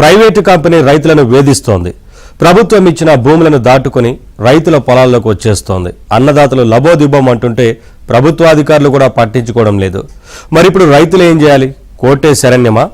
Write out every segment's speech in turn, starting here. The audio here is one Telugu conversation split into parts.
ప్రైవేటు కంపెనీ రైతులను వేధిస్తోంది. ప్రభుత్వం ఇచ్చిన భూములను దాటుకుని రైతుల పొలాల్లోకి వచ్చేస్తోంది. అన్నదాతలు లబోదిబ్బం అంటుంటే ప్రభుత్వాధికారులు కూడా పట్టించుకోవడం లేదు. మరి ఇప్పుడు రైతులు ఏం చేయాలి? కోర్టే శరణ్యమా?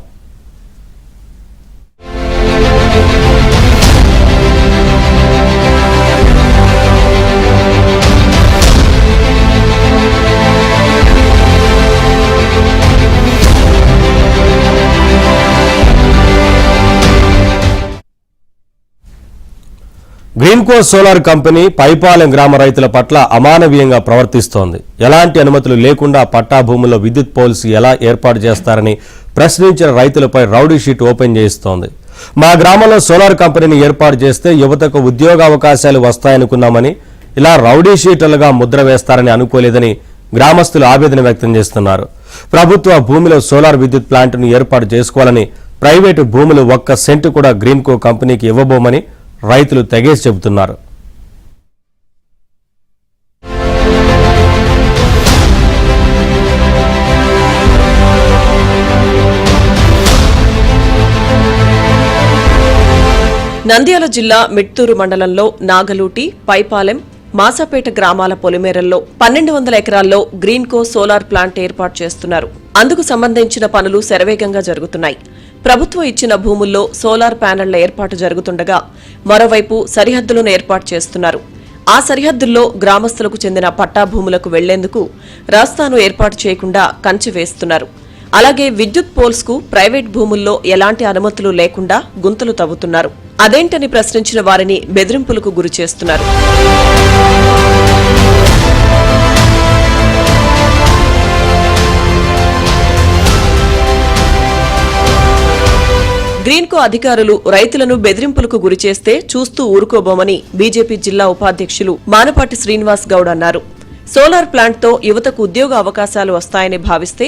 గ్రీన్కో సోలార్ కంపెనీ పైపాలెం గ్రామ రైతుల పట్ల అమానవీయంగా ప్రవర్తిస్తోంది. ఎలాంటి అనుమతులు లేకుండా పట్టా భూముల్లో విద్యుత్ పోల్స్ ఎలా ఏర్పాటు చేస్తారని ప్రశ్నించిన రైతులపై రౌడీ షీట్ ఓపెన్ చేయిస్తోంది. మా గ్రామంలో సోలార్ కంపెనీని ఏర్పాటు చేస్తే యువతకు ఉద్యోగ అవకాశాలు వస్తాయనుకున్నామని ఇలా రౌడీ షీట్లుగా ముద్ర వేస్తారని అనుకోలేదని గ్రామస్తులు ఆవేదన వ్యక్తం చేస్తున్నారు. ప్రభుత్వ భూమిలో సోలార్ విద్యుత్ ప్లాంట్ను ఏర్పాటు చేసుకోవాలని ప్రైవేటు భూములు ఒక్క సెంటు కూడా గ్రీన్కో కంపెనీకి ఇవ్వబోమని రైతులు తెగేసి చెబుతున్నారు. నంద్యాల జిల్లా మిట్టూరు మండలంలో నాగలూటి పైపాలెం మాసాపేట గ్రామాల పొలిమేరల్లో పన్నెండు వందల ఎకరాల్లో గ్రీన్కో సోలార్ ప్లాంట్ ఏర్పాటు చేస్తున్నారు. అందుకు సంబంధించిన పనులు శరవేగంగా జరుగుతున్నాయి. ప్రభుత్వం ఇచ్చిన భూముల్లో సోలార్ ప్యానెళ్ళ ఏర్పాటు జరుగుతుండగా మరోవైపు సరిహద్దులను ఏర్పాటు చేస్తున్నారు. ఆ సరిహద్దుల్లో గ్రామస్తులకు చెందిన పట్టా భూములకు వెళ్ళేందుకు రాస్తాను ఏర్పాటు చేయకుండా కంచె వేస్తున్నారు. అలాగే విద్యుత్ పోల్స్కు ప్రైవేట్ భూముల్లో ఎలాంటి అనుమతులు లేకుండా గుంతలు తవ్వుతున్నారు. అదేంటని ప్రశ్నించిన వారిని బెదిరింపులకు గురి గ్రీన్కో అధికారులు రైతులను బెదిరింపులకు గురిచేస్తే చూస్తూ ఊరుకోబోమని బీజేపీ జిల్లా ఉపాధ్యక్షులు మానపాటి శ్రీనివాస్ గౌడ్ అన్నారు. సోలార్ ప్లాంట్తో యువతకు ఉద్యోగ అవకాశాలు వస్తాయని భావిస్తే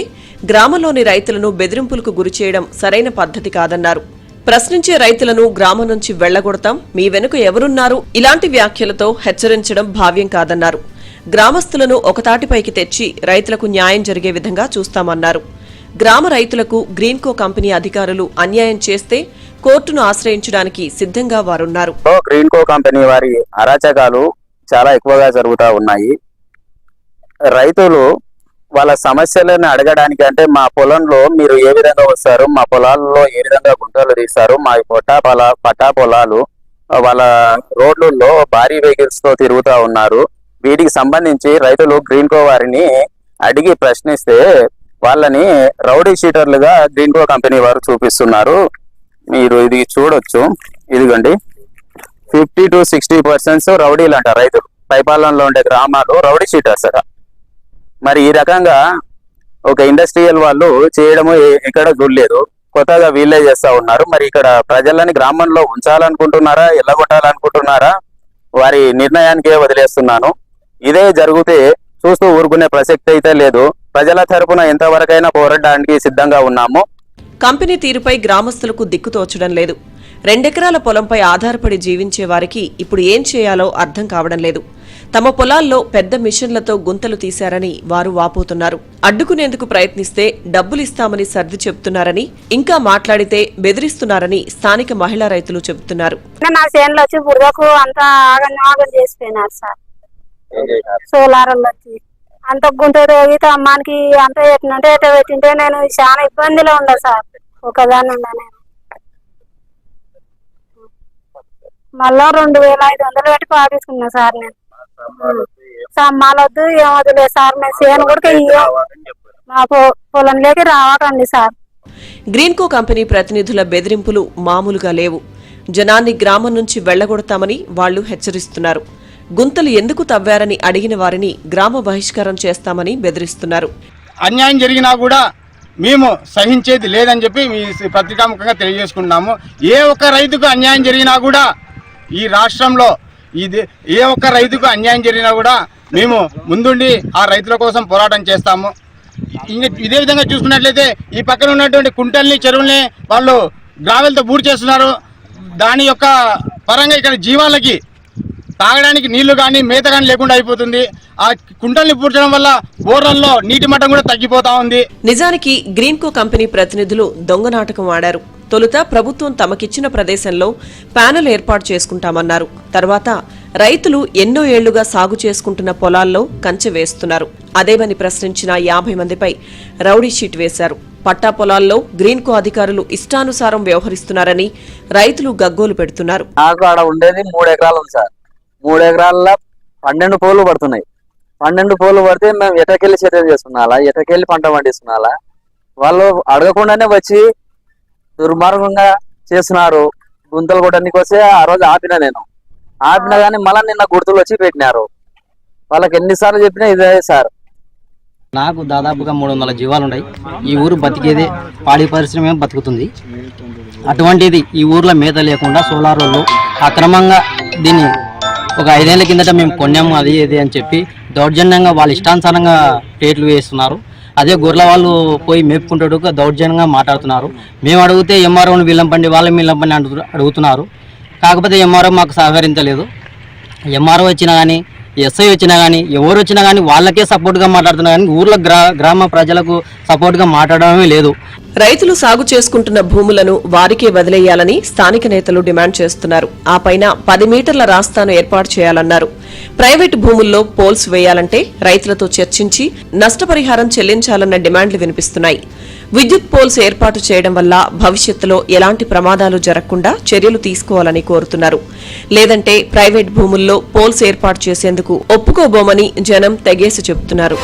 గ్రామంలోని రైతులను బెదిరింపులకు గురిచేయడం సరైన పద్ధతి కాదన్నారు. ప్రశ్నించే రైతులను గ్రామం నుంచి వెళ్ళగొడతాం మీ వెనుక ఎవరున్నారు? ఇలాంటి వ్యాఖ్యలతో హెచ్చరించడం భావ్యం కాదన్నారు. గ్రామస్తులను ఒకతాటిపైకి తెచ్చి రైతులకు న్యాయం జరిగే విధంగా చూస్తామన్నారు. గ్రామ రైతులకు గ్రీన్కో కంపెనీ అధికారులు అన్యాయం చేస్తే కోర్టును ఆశ్రయించడానికి సిద్ధంగా వారున్నారు. లో కంపెనీ వారి అరాచకాలు చాలా ఎక్కువగా జరుగుతూ ఉన్నాయి. రైతులు వాళ్ళ సమస్యలను అడగడానికి అంటే మా పొలంలో మీరు ఏ విధంగా వస్తారు మా పొలాల్లో ఏ విధంగా గుంటలు తీస్తారు మా పొట్టా పొల పట్టా పొలాలు వాళ్ళ రోడ్లలో భారీ వెహికల్స్తో తిరుగుతూ ఉన్నారు. వీటికి సంబంధించి రైతులు గ్రీన్ కో వారిని అడిగి ప్రశ్నిస్తే వాళ్ళని రౌడీ షీటర్లుగా గ్రీన్ కో కంపెనీ వారు చూపిస్తున్నారు. మీరు ఇది చూడొచ్చు. ఇదిగోండి. ఫిఫ్టీ టు సిక్స్టీ పర్సెంట్స్ రౌడీలు అంటారు రైతులు పైపాలనలో ఉండే గ్రామాలు రౌడీ షీటర్స్ అట. మరి ఈ రకంగా ఒక ఇండస్ట్రియల్ వాళ్ళు చేయడము ఎక్కడ చూడలేదు. కొత్తగా వీళ్ళే చేస్తూ ఉన్నారు. మరి ఇక్కడ ప్రజలని గ్రామంలో ఉంచాలనుకుంటున్నారా? ఎల్లగొట్టాలనుకుంటున్నారా వారి నిర్ణయానికే వదిలేస్తున్నాను. ఇదే జరిగితే చూస్తూ ఊరుకునే ప్రసక్తి అయితే లేదు. ప్రజల తరపున ఎంతవరకైనా పోరాడడానికి సిద్ధంగా ఉన్నాము. కంపెనీ తీరుపై గ్రామస్తులకు దిక్కుతోచడం లేదు. రెండెకరాల పొలంపై ఆధారపడి జీవించే వారికి ఇప్పుడు ఏం చేయాలో అర్థం కావడం లేదు. తమ పొలాల్లో పెద్ద మిషన్లతో గుంతలు తీశారని వారు వాపోతున్నారు. అడ్డుకునేందుకు ప్రయత్నిస్తే డబ్బులిస్తామని సర్ది చెబుతున్నారని ఇంకా మాట్లాడితే బెదిరిస్తున్నారని స్థానిక మహిళా రైతులు చెబుతున్నారు. నా చేనులో వచ్చి బురదకు అంతా ఆగం ఆగం చేసిపోయినారు సార్. సోలార్ వాళ్ళు వచ్చి అంత గుంట తోగితే అమ్మానికి అంత పెట్టినంటే ఎట పెట్టింటే నేను చాలా ఇబ్బందిలో ఉండా సార్. ఒకదాన్ని ఉండా నేను. మళ్ళా రెండు వేల ఐదు వందలు పెట్టి పాటిస్తున్నా సార్ నేను. సమ్మాలొద్దు ఏమొద్దులే సార్ మేము చేను కూడా ఇయ్యం. మా పొలంలోకి రావకండి సార్. గ్రీన్కో కంపెనీ ప్రతినిధుల బెదిరింపులు మామూలుగా లేవు. జనాన్ని గ్రామం నుంచి వెళ్ళగొడతామని వాళ్ళు హెచ్చరిస్తున్నారు. గుంతలు ఎందుకు తవ్వారని అడిగిన వారిని గ్రామ బహిష్కారం చేస్తామని బెదిరిస్తున్నారు. అన్యాయం జరిగినా కూడా మేము సహించేది లేదని చెప్పి మీ పత్రికాముఖంగా తెలియజేసుకుంటున్నాము. ఏ ఒక్క రైతుకు అన్యాయం జరిగినా కూడా ఈ రాష్ట్రంలో ఇది ఏ ఒక్క రైతుకు అన్యాయం జరిగినా కూడా మేము ముందుండి ఆ రైతుల కోసం పోరాటం చేస్తాము. ఇంక ఇదే విధంగా చూసుకున్నట్లయితే ఈ పక్కన ఉన్నటువంటి కుంటల్ని చెరువుల్ని వాళ్ళు గ్రావెల్తో బూడి చేస్తున్నారు. దాని యొక్క పరంగా ఇక్కడ జీవాలకి తాగడానికి నీళ్ళు కానీ మేత కానీ లేకుండా అయిపోతుంది. ఆ కుంటల్ని పూడ్చడం వల్ల బోర్లల్లో నీటి మట్టం కూడా తగ్గిపోతా ఉంది. నిజానికి గ్రీన్కో కంపెనీ ప్రతినిధులు దొంగ నాటకం ఆడారు. తొలుత ప్రభుత్వం తమకిచ్చిన ప్రదేశంలో ప్యానెల్ ఏర్పాటు చేసుకుంటామన్నారు. తర్వాత రైతులు ఎన్నో ఏళ్ళుగా సాగు చేసుకుంటున్న పొలాల్లో కంచె వేస్తున్నారు. అదేమని ప్రశ్నించిన యాభై మందిపై రౌడీ షీట్ వేశారు. పట్టా పొలాల్లో గ్రీన్కో అధికారులు ఇష్టానుసారం వ్యవహరిస్తున్నారని రైతులు గగ్గోలు పెడుతున్నారు. నాకు ఆడ ఉండేది మూడు ఎకరాలు సార్. మూడు ఎకరాల పన్నెండు పోలు పడుతున్నాయి. పన్నెండు పోలు పడితే మేము ఎటకెళ్ళి సేద్యం చేస్తున్నాలా? ఎటకెళ్ళి పంట పండిస్తున్నాలా? వాళ్ళు అడగకుండానే వచ్చి దుర్మార్గంగా చేస్తున్నారు. గుంతలు కొట్టడానికి వస్తే ఆ రోజు ఆపిన నేను. ఆపిన కానీ మళ్ళీ నిన్న గుర్తులు వచ్చి పెట్టినారు. వాళ్ళకి ఎన్నిసార్లు చెప్పినా ఇదే సార్. నాకు దాదాపుగా మూడు వందల జీవాలు ఉన్నాయి ఈ ఊరు బతికేదే పాడి పరిశ్రమ బతుకుతుంది. అటువంటిది ఈ ఊర్లో మేత లేకుండా సోలార్ అక్రమంగా దీన్ని ఒక ఐదేళ్ళ కిందట మేము కొన్నాము అది ఇది అని చెప్పి దౌర్జన్యంగా వాళ్ళ ఇష్టానుసారంగా రేట్లు వేస్తున్నారు. అదే గొర్రెల వాళ్ళు పోయి మేపుకుంటాడు దౌర్జన్యంగా మాట్లాడుతున్నారు. మేము అడిగితే ఎంఆర్ఓని విల్లంపండి వాళ్ళని విల్లంపండి అడుగుతున్నారు. కాకపోతే ఎంఆర్ఓ మాకు సహకరించలేదు. ఎంఆర్ఓ వచ్చినా కానీ ఎస్ఐ వచ్చినా కానీ ఎవరు వచ్చినా కానీ వాళ్ళకే సపోర్ట్గా మాట్లాడుతున్నారు కానీ ఊర్లో గ్రా గ్రామ ప్రజలకు సపోర్ట్గా మాట్లాడడమే లేదు. రైతులు సాగు చేసుకుంటున్న భూములను వారికే వదిలేయాలని స్థానిక నేతలు డిమాండ్ చేస్తున్నారు. ఆ పైన పది మీటర్ల రాస్తాను ఏర్పాటు చేయాలన్నారు. ప్రైవేటు భూముల్లో పోల్స్ వేయాలంటే రైతులతో చర్చించి నష్టపరిహారం చెల్లించాలన్న డిమాండ్లు వినిపిస్తున్నాయి. విద్యుత్ పోల్స్ ఏర్పాటు చేయడం వల్ల భవిష్యత్తులో ఎలాంటి ప్రమాదాలు జరగకుండా చర్యలు తీసుకోవాలని కోరుతున్నారు. లేదంటే ప్రైవేట్ భూముల్లో పోల్స్ ఏర్పాటు చేసేందుకు ఒప్పుకోబోమని జనం తెగేసి చెబుతున్నారు.